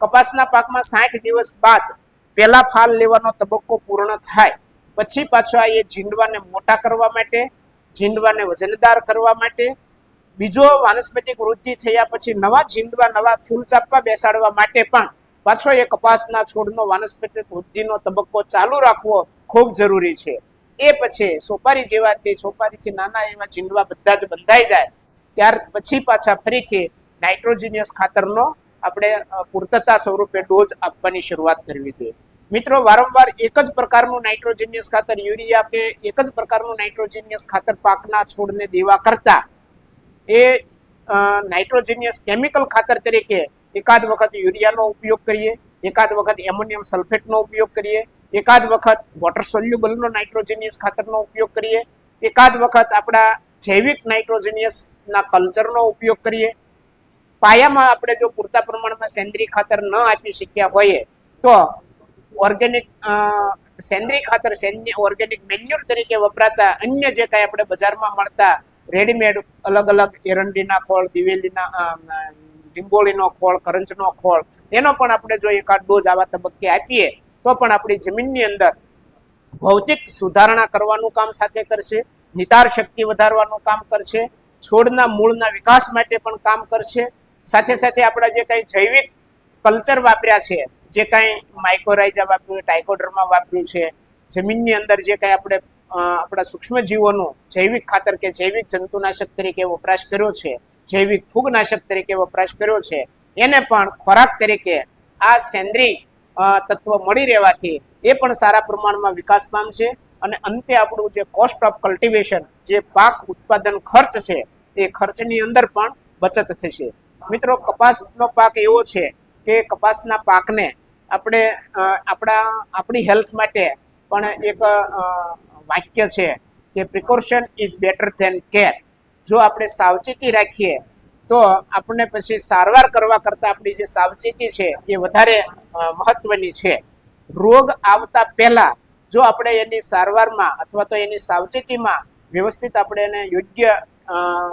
કપાસના પાકમાં સાઠ દિવસ બાદ પહેલા ફાલ લેવાનો તબક્કો પૂર્ણ થાય. પછી પાછો આ એ ઝીંડવાને મોટા કરવા માટે, ઝીંડવાને વજનદાર કરવા માટે, બીજો વાનસ્પતિક વૃદ્ધિ થયા પછી નવા ઝીંડવા, નવા ફૂલ ચાપવા બેસાડવા માટે પણ પાછો એ કપાસના છોડનો વાનસ્પતિક વૃદ્ધિનો તબક્કો ચાલુ રાખવો ખૂબ જરૂરી છે. એ પછી સોપારી જેવાથી, સોપારીથી નાના એવા ઝીંડવા બધા જ બંધાઈ જાય. ત્યાર પછી પાછા ફરીથી નાઇટ્રોજિનિયસ ખાતરનો આપણે પૂર્તતા સ્વરૂપે ડોઝ આપવાની શરૂઆત કરવી જોઈએ. મિત્રો, વારંવાર એક જ પ્રકારનું નાઇટ્રોજિનિયસ ખાતર, યુરિયા કે એક જ પ્રકારનું નાઇટ્રોજિનિયસ ખાતર પાકના છોડને દેવા કરતા એ નાઇટ્રોજિનિયસ કેમિકલ ખાતર તરીકે એકાદ વખત યુરિયાનો ઉપયોગ કરીએ, એકાદ વખત એમોનિયમ સલ્ફેટનો ઉપયોગ કરીએ, એકાદ વખત વોટર સોલ્યુબલનો નાઇટ્રોજિનિયસ ખાતરનો ઉપયોગ કરીએ, એકાદ વખત આપણા જૈવિક નાઇટ્રોજિનિયસના કલ્ચરનો ઉપયોગ કરીએ પાયામાં આપણે જો પૂરતા પ્રમાણમાં સેન્દ્રીય ખાતર ન આપી શક્યા હોઈએ, તો ઓર્ગેનિક સેન્દ્રીય ખાતર ઓર્ગેનિક મેન્યુર તરીકે વપરાતા અન્ય જે કાંઈ આપણે બજારમાં મળતા રેડીમેડ અલગ અલગ એરંડીના ખોળ, દિવેલીના લીંબોળીનો ખોળ, કરંજનો ખોળ, એનો પણ આપણે જો એકાદ ડોઝ આવા તબક્કે આપીએ, તો પણ આપણી જમીનની અંદર ભૌતિક સુધારણા કરવાનું કામ સાથે કરશે, નિતાર શક્તિ વધારવાનું કામ કરશે, છોડના મૂળના વિકાસ માટે પણ કામ કરશે સાથે સાથે આપણા જે કંઈ જૈવિક કલ્ચર વાપર્યા છે, જે કાંઈ માઇક્રોરાઇઝા વાપર્યું ટાઇકોડર્મા વાપર્યું છે, જમીનની અંદર જે કાંઈ આપણે આપણા સૂક્ષ્મ જીવોનું જૈવિક ખાતર કે જૈવિક જંતુનાશક તરીકે વપરાશ કર્યો છે, જૈવિક ફૂગનાશક તરીકે વપરાશ કર્યો છે, એને પણ ખોરાક તરીકે આ સેન્દ્રીય તત્વ મળી રહેવાથી એ પણ સારા પ્રમાણમાં વિકાસ પામશે અને અંતે આપણું જે કોસ્ટ ઓફ કલ્ટિવેશન જે પાક ઉત્પાદન ખર્ચ છે, એ ખર્ચની અંદર પણ બચત થશે. મિત્રો, કપાસનો પાક એવો છે કે કપાસના પાકને આપણે આપણા, આપણી હેલ્થ માટે પણ એક વાક્ય છે કે precaution is better than care જો આપણે સાવચેતી રાખીએ, તો આપણને પછી સારવાર કરવા કરતાં આપણી જે સાવચેતી છે એ વધારે મહત્વની છે. રોગ આવતા પહેલાં જો આપણે એની સારવારમાં અથવા તો એની સાવચેતીમાં વ્યવસ્થિત આપણે એને યોગ્ય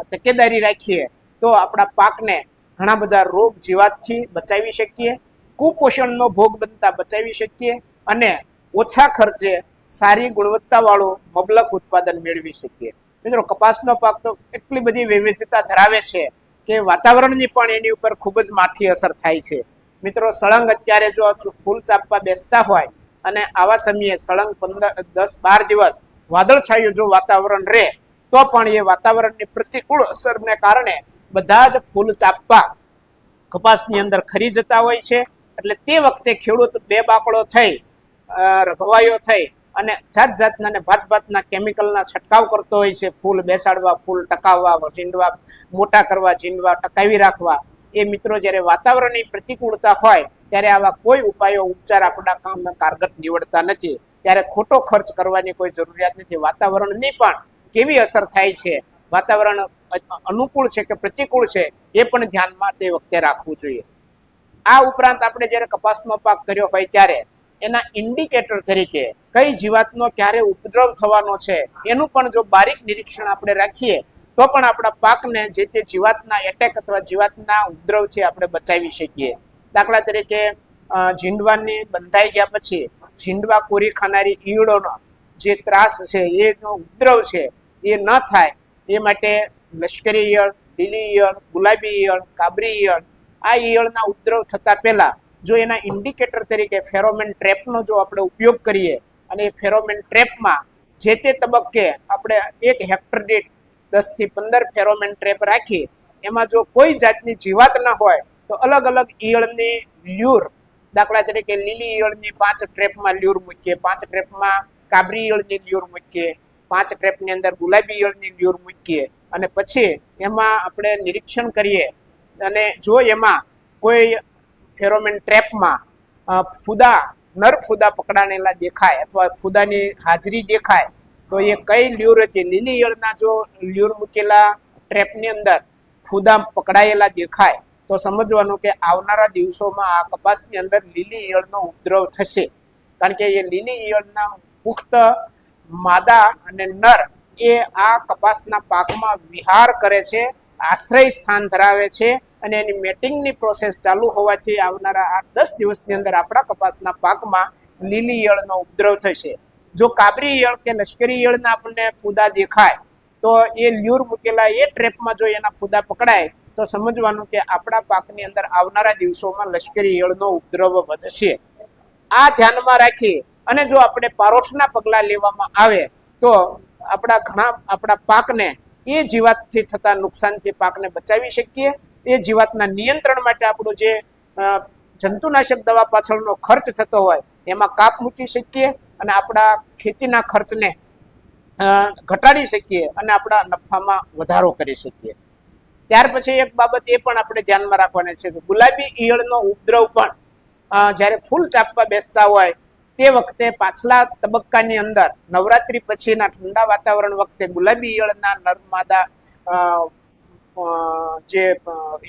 તકેદારી રાખીએ, તો આપણા પાકને ઘણા બધા રોગ જીવાતથી બચાવી શકીએ, કુપોષણનો ભોગ બનતા બચાવી શકીએ અને ઓછા ખર્ચે સારી ગુણવત્તાવાળું મબલક ઉત્પાદન મેળવી શકીએ. મિત્રો, કપાસનો પાક તો એટલી બધી વિવિધતા ધરાવે છે કે વાતાવરણની પણ એની ઉપર ખૂબ જ માઠી અસર થાય છે. મિત્રો, સળંગ અત્યારે જો ફૂલ ચાપવા બેસતા હોય અને આવા સમયે સળંગ પંદર, દસ, બાર દિવસ વાદળછાયું જો વાતાવરણ રહે, તો પણ એ વાતાવરણની પ્રતિકૂળ અસરને કારણે બધા જ ફૂલ ચાપવા કપાસની અંદર ખરી જતા હોય છે. એટલે તે વખતે ખેડૂત બે બાકડો થઈ રઘવાયો થઈ અને જાત જાતના ને ભાત ભાતના કેમિકલના છંટકાવ કરતો હોય છે. ફૂલ બેસાડવા, ફૂલ ટકાવવા ઝીંડવા મોટા કરવા, ઝીંડવા, ટકાવી રાખવા. એ મિત્રો જ્યારે વાતાવરણની પ્રતિકૂળતા હોય, ત્યારે આવા કોઈ ઉપાયો, ઉપચાર આપણા કામમાં કારગત નીવડતા નથી. ત્યારે ખોટો ખર્ચ કરવાની કોઈ જરૂરિયાત નથી. વાતાવરણની પણ કેવી અસર થાય છે? વાતાવરણ અનુકૂળ છે કે પ્રતિકૂળ છે એ પણ ધ્યાનમાં તે વખતે રાખવું જોઈએ. આ ઉપરાંત આપણે જ્યારે કપાસનો પાક કર્યો હોય ત્યારે એના ઇન્ડિકેટર તરીકે કઈ જીવાતનો ક્યારે ઉપદ્રવ થવાનો છે એનું પણ જો બારીક નિરીક્ષણ આપણે રાખીએ, તો પણ આપણા પાકને જે તે જીવાતના એટેક અથવા જીવાતના ઉપદ્રવથી આપણે બચાવી શકીએ. દાખલા તરીકે ઝીંડવાની બંધાઈ ગયા પછી ઝીંડવા કોરી ખાનારી ઈયળોનો જે ત્રાસ છે, એનો ઉપદ્રવ છે એ ન થાય એ માટે લશ્કરી ઈયળ લીલી ઈયળ, ગુલાબી ઈયળ, કાબરી ઈયળ, આ ઈયળના ઉપદ્રવ થતાં પહેલાં જો એના ઇન્ડિકેટર તરીકે ફેરોમેન ટ્રેપનો જો આપણે ઉપયોગ કરીએ અને એ ફેરોમેન ટ્રેપમાં જે તે તબક્કે આપણે એક હેક્ટર દીઠ દસથી પંદર ફેરોમેન ટ્રેપ રાખી, એમાં જો કોઈ જાતની જીવાત ન હોય, તો અલગ અલગ ઈયળની લ્યુર, દાખલા તરીકે લીલી ઈયળની પાંચ ટ્રેપમાં લ્યુર મૂકીએ, પાંચ ટ્રેપમાં કાબરી ઈયળની લ્યુર મૂકીએ પાંચ ટ્રેપની અંદર ગુલાબી ઈયળની લ્યુર મૂકીએ અને પછી એમાં આપણે નિરીક્ષણ કરીએ. અને જો એમાં કોઈ ફેરોમેન ટ્રેપમાં ફૂદા, નર ફૂદા પકડાણેલા દેખાય અથવા ફૂદાની હાજરી દેખાય, તો એ કઈ લ્યુર હતી? લીલી ઈયળના જો લ્યુર મૂકેલા ટ્રેપની અંદર ફૂદા પકડાયેલા દેખાય, તો સમજવાનું કે આવનારા દિવસોમાં આ કપાસની અંદર લીલી ઈયળનો ઉપદ્રવ થશે. કારણ કે એ લીલી ઈયળના પુખ્ત માદા અને નર એ આ કપાસના પાકમાં વિહાર કરે છે, આશ્રય સ્થાન ધરાવે છે અને એની મેટિંગની પ્રોસેસ ચાલુ હોવાથી આવનારા આઠ દસ દિવસની અંદર આપણા કપાસના પાકમાં લીલી ઈયળનો ઉપદ્રવ થશે. જો કાબરી ઈયળ કે લશ્કરી ઈયળના આપણને ફૂદા દેખાય, તો એ લ્યુર મૂકેલા એ ટ્રેપમાં જો એના ફૂદા પકડાય, તો સમજવાનું કે આપણા પાકની અંદર આવનારા દિવસોમાં લશ્કરી ઈયળનો ઉપદ્રવ વધશે. આ ધ્યાનમાં રાખી અને જો આપણે પારોઠના પગલાં લેવામાં આવે, તો આપણા ઘણા, આપણા પાકને એ જીવાતથી થતા નુકસાનથી પાકને બચાવી શકીએ. એ જીવાતના નિયંત્રણ માટે આપણું જે જંતુનાશક દવા પાછળનો ખર્ચ થતો હોય, એમાં કાપ મૂકી શકીએ અને આપણા ખેતીના ખર્ચને ઘટાડી શકીએ અને આપણા નફામાં વધારો કરી શકીએ. ત્યાર પછી એક બાબત એ પણ આપણે ધ્યાનમાં રાખવાની છે કે ગુલાબી ઈયળનો ઉપદ્રવ પણ જ્યારે ફૂલ ચાપવા બેસતા હોય તે વખતે પાછલા તબક્કાની અંદર, નવરાત્રી પછીના ઠંડા વાતાવરણ વખતે ગુલાબી ઈયળના નરમાદા જે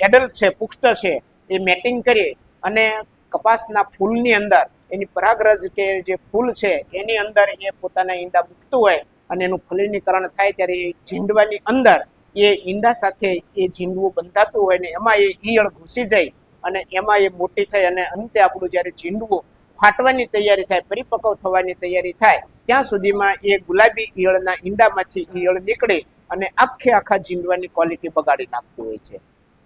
એડલ્ટ છે, પુખ્ત છે, એ મેટિંગ કરી અને કપાસના ફૂલની અંદર, એની પરાગરજ કે જે ફૂલ છે, એની અંદર એ પોતાના ઈંડા મૂકતું હોય અને એનું ફલીનીકરણ થાય ત્યારે એ ઝીંડવાની અંદર એ ઈંડા સાથે એ ઝીંડવું બંધાતું હોય ને એમાં એ ઈયળ ઘૂસી જાય અને એમાં એ મોટી થઈ અને અંતે આપણું જ્યારે ઝીંડવું ફાટવાની તૈયારી થાય, પરિપક્વ થવાની તૈયારી થાય, ત્યાં સુધીમાં એ ગુલાબી ઈયળના ઈંડામાંથી ઈયળ નીકળે અને આખે આખા જીંડવાની ક્વોલિટી બગાડી નાખતું હોય છે.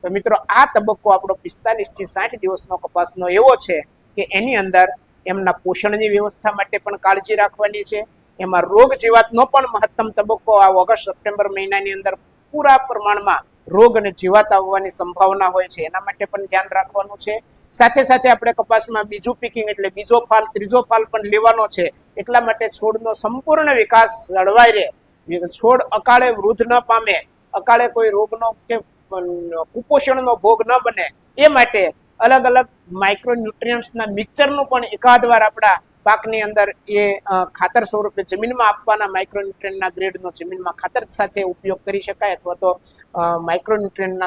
તો મિત્રો, આ તબક્કો આપણો પિસ્તાલીસથી સાઠ દિવસનો કપાસનો એવો છે કે એની અંદર એમના પોષણની વ્યવસ્થા માટે પણ કાળજી રાખવાની છે. એમાં રોગ જીવાતનો પણ મહત્તમ તબક્કો આ ઓગસ્ટ, સપ્ટેમ્બર મહિનાની અંદર પૂરા પ્રમાણમાં રોગ અને જીવાત આવવાની સંભાવના હોય છે. એના માટે પણ ધ્યાન રાખવાનું છે. સાથે સાથે આપણે કપાસમાં બીજું પીકિંગ એટલે બીજો ફાલ, ત્રીજો ફાલ પણ લેવાનો છે. એટલા માટે છોડનો સંપૂર્ણ વિકાસ જળવાઈ રહે. છોડ અકાળે વૃદ્ધ ન પામે, અકાળે કોઈ રોગનો કે કુપોષણનો ભોગ ન બને. એ માટે અલગ અલગ માઇક્રોન્યુટ્રિયન્ટ્સના મિક્સરનું પણ એકાદ વાર આપણા પાકની અંદર એ ખાતર સ્વરૂપે જમીનમાં આપવાના માઇક્રોન્યુટ્રિયન્ટના ગ્રેડનો જમીનમાં ખાતર સાથે ઉપયોગ કરી શકાય અથવા તો અ,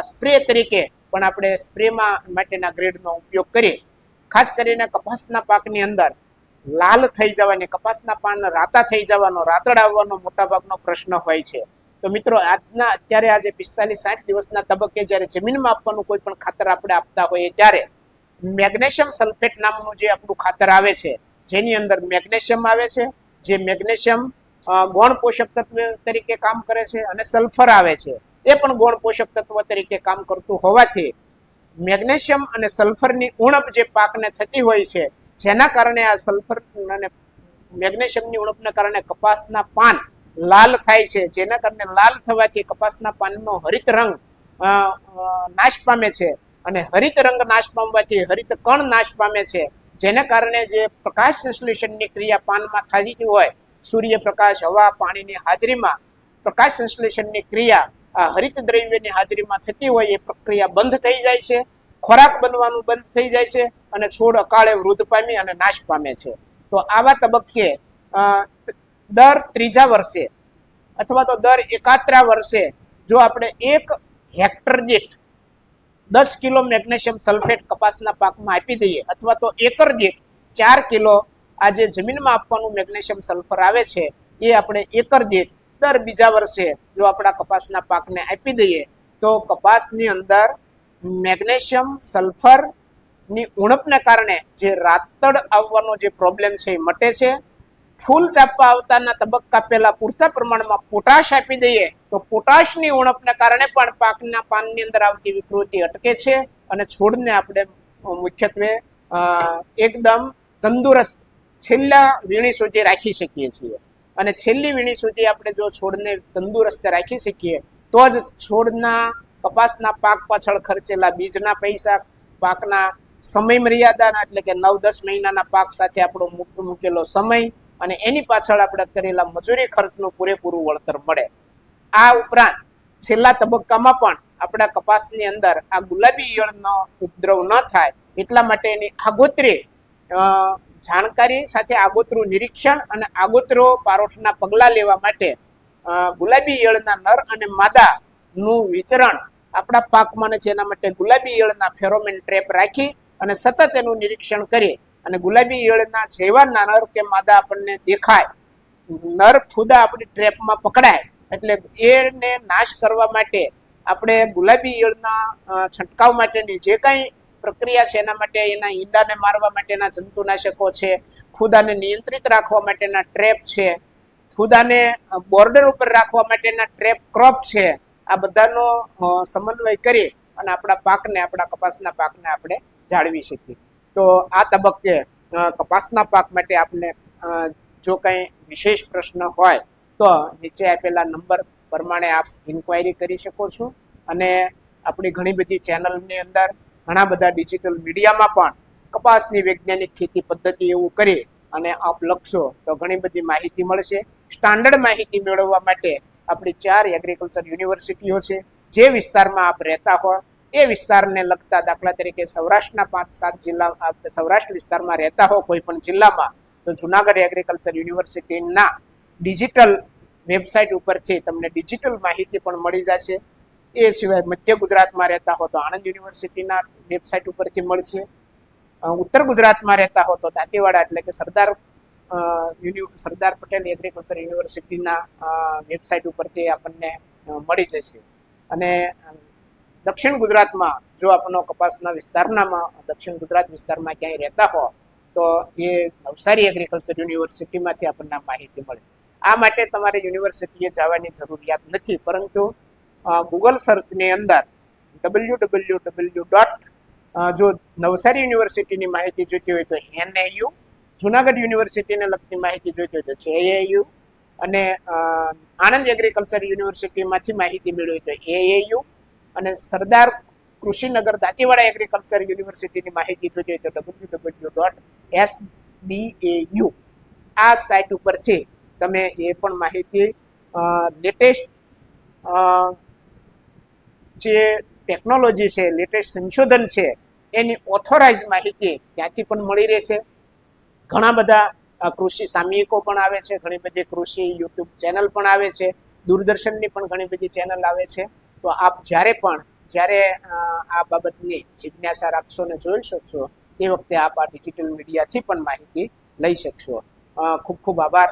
સ્પ્રે તરીકે પણ આપણે સ્પ્રેમાં માટેના ગ્રેડનો ઉપયોગ કરીએ. ખાસ કરીને કપાસના પાકની અંદર લાલ થઈ જવાની કપાસના પાન રાતા થઈ જવાનો રાતડ આવવાનો મોટાભાગનો પ્રશ્ન હોય છે. તો મિત્રો આજના અત્યારે આજે પિસ્તાલીસ સાઠ દિવસના તબક્કે જ્યારે જમીનમાં આપવાનું કોઈ પણ ખાતર આપણે આપતા હોઈએ ત્યારે મેગ્નેશિયમ સલ્ફેટ નામનું જે આપણું ખાતર આવે છે જેની અંદર મેગ્નેશિયમ આવે છે, જે મેગ્નેશિયમ ગૌણ પોષક તત્વ તરીકે કામ કરે છે અને સલ્ફર આવે છે. એ પણ ગૌણ પોષક તત્વ તરીકે કામ કરતું હોવાથી મેગ્નેશિયમ અને સલ્ફરની ઉણપ જે પાકને થતી હોય છે, જેના કારણે આ સલ્ફર અને મેગ્નેશિયમની ઉણપને કારણે કપાસના પાન લાલ થાય છે, જેના કારણે લાલ થવાથી કપાસના પાનનો હરિત રંગ નાશ પામે છે. અને હરિત રંગ નાશ પામવાથી હરિત કણ નાશ પામે છે. જેના કારણે જે પ્રકાશ સંશ્લેષણની ક્રિયા પાનમાં થતી હોય, સૂર્યપ્રકાશ, હવા, પાણીની હાજરીમાં પ્રકાશ સંશ્લેષણની ક્રિયા, આ હરિત દ્રવ્યની હાજરીમાં થતી હોય એ પ્રક્રિયા બંધ થઈ જાય છે, ખોરાક બનવાનું બંધ થઈ જાય છે અને છોડ અકાળે વૃદ્ધ પામી અને નાશ પામે છે. તો આવા તબક્કે દર ત્રીજા વર્ષે અથવા તો દર એકાત્રા વર્ષે જો આપણે એક હેક્ટર દીઠ દસ કિલો મેગ્નેશિયમ સલ્ફેટ કપાસના પાકમાં આપી દઈએ અથવા તો એકર દીઠ ચાર કિલો આ જે જમીનમાં આપવાનું મેગ્નેશિયમ સલ્ફર આવે છે, એ આપણે એકર દીઠ દર બીજા વર્ષે જો આપણા કપાસના પાકને આપી દઈએ, તો કપાસની અંદર મેગ્નેશિયમ સલ્ફરની ઉણપને કારણે જે રાતડ આવવાનો જે પ્રોબ્લેમ છે એ મટે છે. ફૂલ ચાપવા આવતાના તબક્કા પહેલાં પૂરતા પ્રમાણમાં પોટાશ આપી દઈએ તો પોટાશની ઉણપને કારણે પણ પાકના પાનની અંદર આવતી વિકૃતિ અટકે છે અને છોડને આપણે મુખ્યત્વે એકદમ તંદુરસ્ત છેલ્લા વીણી સુધી રાખી શકીએ છીએ. અને છેલ્લી વીણી સુધી આપણે જો છોડને તંદુરસ્ત રાખી શકીએ, તો જ છોડના કપાસના પાક પાછળ ખર્ચેલા બીજના પૈસા, પાકના સમય મર્યાદાના એટલે કે નવ દસ મહિનાના પાક સાથે આપણો મૂક- મૂકેલો સમય અને એની પાછળ આપણે કરેલા મજૂરી ખર્ચનું પૂરેપૂરું વળતર મળે. આ ઉપરાંત છેલ્લા તબક્કામાં પણ આપણા કપાસની અંદર આ ગુલાબી ઈયળનો ઉપદ્રવ ન થાય એટલા માટે એની આગોતરી જાણકારી સાથે આગોતરું નિરીક્ષણ અને આગોતરો પારોઠના પગલાં લેવા માટે ગુલાબી ઈયળના નર અને માદાનું વિચરણ આપણા પાકમાં છે એના માટે ગુલાબી ઈયળના ફેરોમેન ટ્રેપ રાખી અને સતત એનું નિરીક્ષણ કરી અને ગુલાબી ઈયળના જેવા નર કે માદા આપણને દેખાય, નર ફૂદા આપણી ટ્રેપમાં પકડાય એટલે એને નાશ કરવા માટે આપણે ગુલાબી ઈયળના છંટકાવ માટેની જે કાંઈ પ્રક્રિયા છે એના માટે એના ઈંડાને મારવા માટેના જંતુનાશકો છે, ખુદાને નિયંત્રિત રાખવા માટેના ટ્રેપ છે, ખુદાને બોર્ડર ઉપર રાખવા માટેના ટ્રેપ ક્રોપ છે, આ બધાનો સમન્વય કરી અને આપણા પાકને, આપણા કપાસના પાકને આપણે જાળવી શકીએ. તો આ તબક્કે કપાસના પાક માટે આપણે જો કંઈ વિશેષ પ્રશ્ન હોય તો નીચે આપેલા નંબર પ્રમાણે આપ ઇન્ક્વાયરી કરી શકો છો. અને આપણી ઘણી બધી ચેનલની અંદર ઘણા બધા ડિજિટલ મીડિયામાં પણ કપાસની વૈજ્ઞાનિક ખેતી પદ્ધતિ એવું કરી અને આપ લખશો તો ઘણી બધી માહિતી મળશે. સ્ટાન્ડર્ડ માહિતી મેળવવા માટે આપણી ચાર એગ્રીકલ્ચર યુનિવર્સિટીઓ છે. જે વિસ્તારમાં આપ રહેતા હો એ વિસ્તારને લગતા દાખલા તરીકે સૌરાષ્ટ્રના પાંચ સાત જિલ્લા સૌરાષ્ટ્ર વિસ્તારમાં રહેતા હો કોઈ પણ જિલ્લામાં, તો જુનાગઢ એગ્રીકલ્ચર યુનિવર્સિટીના ડિજિટલ વેબસાઇટ ઉપરથી તમને ડિજિટલ માહિતી પણ મળી જશે. એ સિવાય મધ્ય ગુજરાતમાં રહેતા હો તો આણંદ યુનિવર્સિટીના વેબસાઇટ ઉપરથી મળશે. ઉત્તર ગુજરાતમાં રહેતા હો તો દાંતીવાડા એટલે કે સરદાર સરદાર પટેલ એગ્રીકલ્ચર યુનિવર્સિટીના વેબસાઇટ ઉપરથી આપણને મળી જશે. અને દક્ષિણ ગુજરાતમાં જો આપણો કપાસના વિસ્તારનામાં, દક્ષિણ ગુજરાત વિસ્તારમાં ક્યાંય રહેતા હો, તો એ નવસારી એગ્રીકલ્ચર યુનિવર્સિટીમાંથી આપણને માહિતી મળે. આ માટે તમારે યુનિવર્સિટીએ જવાની જરૂરિયાત નથી, પરંતુ ગૂગલ સર્ચની અંદર ડબલ્યુ ડબલ્યુ ડબલ્યુ ડોટ જો નવસારી યુનિવર્સિટીની માહિતી જોઈતી હોય તો એનએયુ જુનાગઢ યુનિવર્સિટીને લગતી માહિતી જોઈતી હોય તો જેએયુ અને આણંદ એગ્રીકલ્ચર યુનિવર્સિટીમાંથી માહિતી મેળવી તો એએયુ અને સરદાર કૃષિનગર દાંતીવાડા એગ્રીકલ્ચર યુનિવર્સિટીની માહિતી જોઈતી હોય તો W W dot S DAU આ સાઇટ ઉપરથી તમે એ પણ માહિતી લેટેસ્ટ જે ટેકનોલોજી છે લેટેસ્ટ સંશોધન છે, એની ઓથોરાઇઝ માહિતી ત્યાંથી પણ મળી રહેશે. ઘણા બધા કૃષિ સામયિકો પણ આવે છે, ઘણી બધી કૃષિ યુટ્યુબ ચેનલ પણ આવે છે, દૂરદર્શનની પણ ઘણી બધી ચેનલ આવે છે. તો આપ જ્યારે પણ, જ્યારે આ બાબતની જિજ્ઞાસા રાખશો ને જોઈ શકશો, એ વખતે આપ આ ડિજિટલ મીડિયાથી પણ માહિતી લઈ શકશો. ખૂબ ખૂબ આભાર.